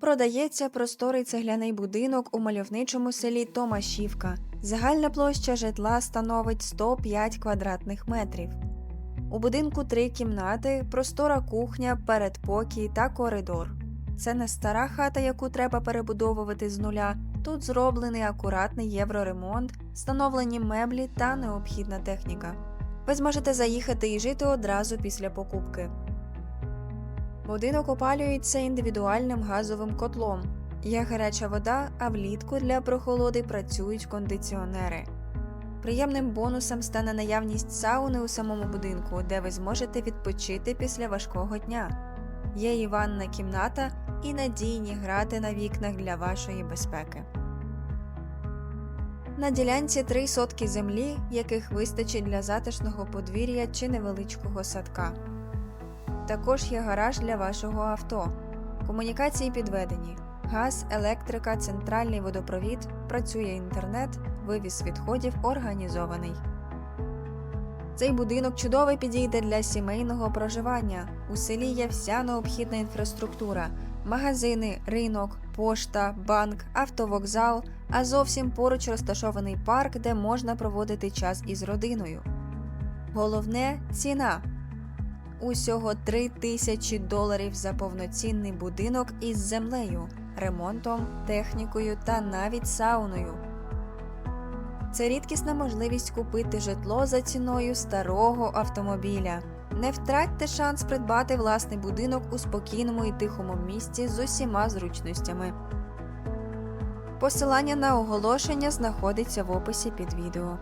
Продається просторий цегляний будинок у мальовничому селі Томашівка. Загальна площа житла становить 105 квадратних метрів. У будинку три кімнати, простора кухня, передпокій та коридор. Це не стара хата, яку треба перебудовувати з нуля. Тут зроблений акуратний євроремонт, встановлені меблі та необхідна техніка. Ви зможете заїхати і жити одразу після покупки. Будинок опалюється індивідуальним газовим котлом. Є гаряча вода, а влітку для прохолоди працюють кондиціонери. Приємним бонусом стане наявність сауни у самому будинку, де ви зможете відпочити після важкого дня. Є і ванна кімната, і надійні грати на вікнах для вашої безпеки. На ділянці три сотки землі, яких вистачить для затишного подвір'я чи невеличкого садка. Також є гараж для вашого авто. Комунікації підведені: газ, електрика, центральний водопровід, працює інтернет, вивіз відходів організований. Цей будинок чудово підійде для сімейного проживання. У селі є вся необхідна інфраструктура: магазини, ринок, пошта, банк, автовокзал, а зовсім поруч розташований парк, де можна проводити час із родиною. Головне ціна. Усього 3 тисячі доларів за повноцінний будинок із землею, ремонтом, технікою та навіть сауною. Це рідкісна можливість купити житло за ціною старого автомобіля. Не втратьте шанс придбати власний будинок у спокійному і тихому місці з усіма зручностями. Посилання на оголошення знаходиться в описі під відео.